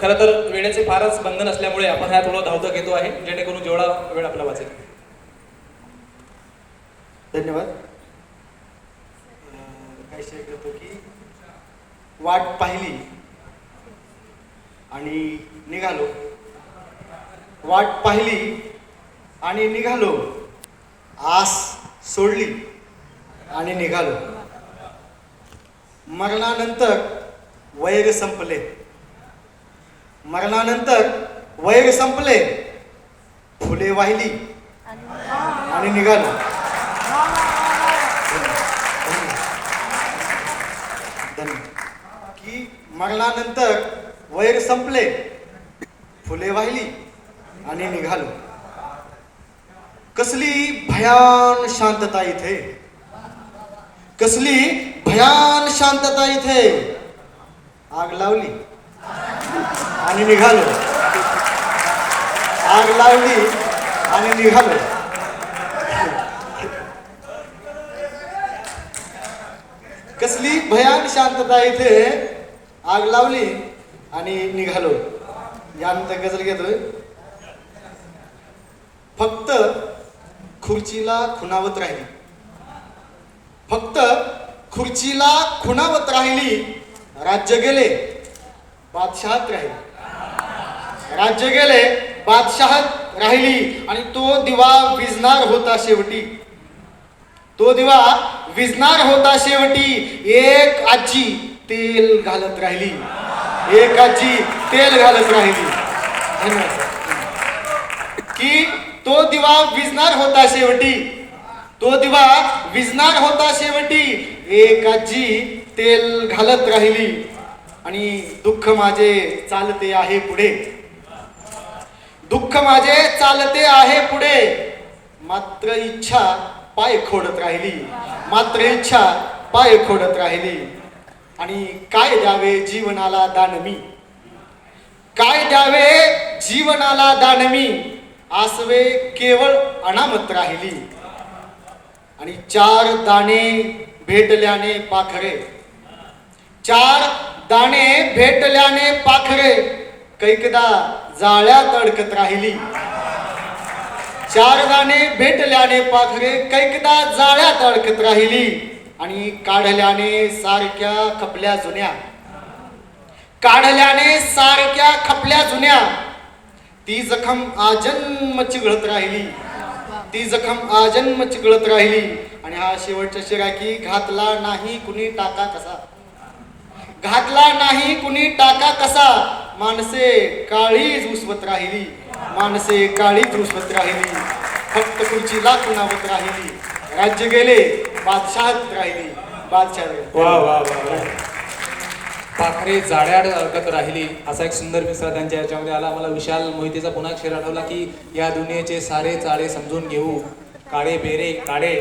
खरं तर वेळेचे फारच बंधन असल्यामुळे आपण ह्या थोडं धावतं घेतो आहे जेणेकरून जेवढा वेळ आपला वाचेल. धन्यवाद. काय शेअर करतो की वाट पाहिली आणि निघालो. वाट पाहिली आणि निघालो. आस सोडली आणि निघालो. मरणानंतर वैर संपले. मरणानंतर वैर संपले फुले वाहिली आणि निघालो. की मरणानंतर वैर संपले फुले वाहिली आणि निघालो. कसली भयान शांतता इथे. कसली भयान शांतता इथे. आग लावली. आणि निघालो. आग लावली आणि निघालो. कसली भयान शांतता इथे. आग लावली आणि निघालो. यानंतर गजल घेतोय. फक्त खुर्चीला खुणावत राहिली. फक्त खुर्चीला खुणावत राहिली. राज्य गेले. बादशहात राहिली. राज्य गेले बादशहात राहिली आणि तो दिवा विजणार होता शेवटी. तो दिवा विजणार होता शेवटी. एक आजी तेल घालत राहिली. एक आजी तेल घालत राहिली. धन्यवाद की तो दिवा विजणार होता शेवटी. तो दिवा विजणार होता शेवटी. एक आजी तेल घालत राहिली. आणि दुःख माझे चालते आहे पुढे. दुःख माझे चालते आहे पुढे. मात्र इच्छा पाय खोडत राहिली. मात्र इच्छा पाय खोडत राहिली. आणि काय द्यावे जीवनाला दानमी काय द्यावे जीवनाला दानमी आसवे केवळ अनामत राहिली. आणि चार दाणे भेटल्याने पाखरे. चार दाणे भेटल्याने पाखरे कैकदा जाळ्यात अडकत राहिली. चार दाणे भेटल्याने पाखरे कैकदा जाळ्यात अडकत राहिली. आणि काढल्याने सारख्या खपल्या जुन्या. काढल्याने सारख्या खपल्या जुन्या. ती जखम आजन्म चिघळत राहिली. ती जखम आजन्म चिघळत राहिली. आणि हा शेवटचा शिरा की घातला नाही कुणी टाका कसा? घातला नाही कुणी टाका कसा? माणसे काळीच उसवत राहिली. माणसे काळीच उसवत राहिली. फक्त खुर्चीला कुणावत राहिली. राज्य गेले बादशाहत राहिली. बादशाह वा वा वा पाखरे जाड्याड अडकत राहिली. असा एक सुंदर मिसरा त्यांच्या याच्यामध्ये आला. मला विशाल मोहितेचा पुन्हा एक आठवला की या दुनियेचे सारे चाळे समजून घेऊ. काळे बेरे काळे.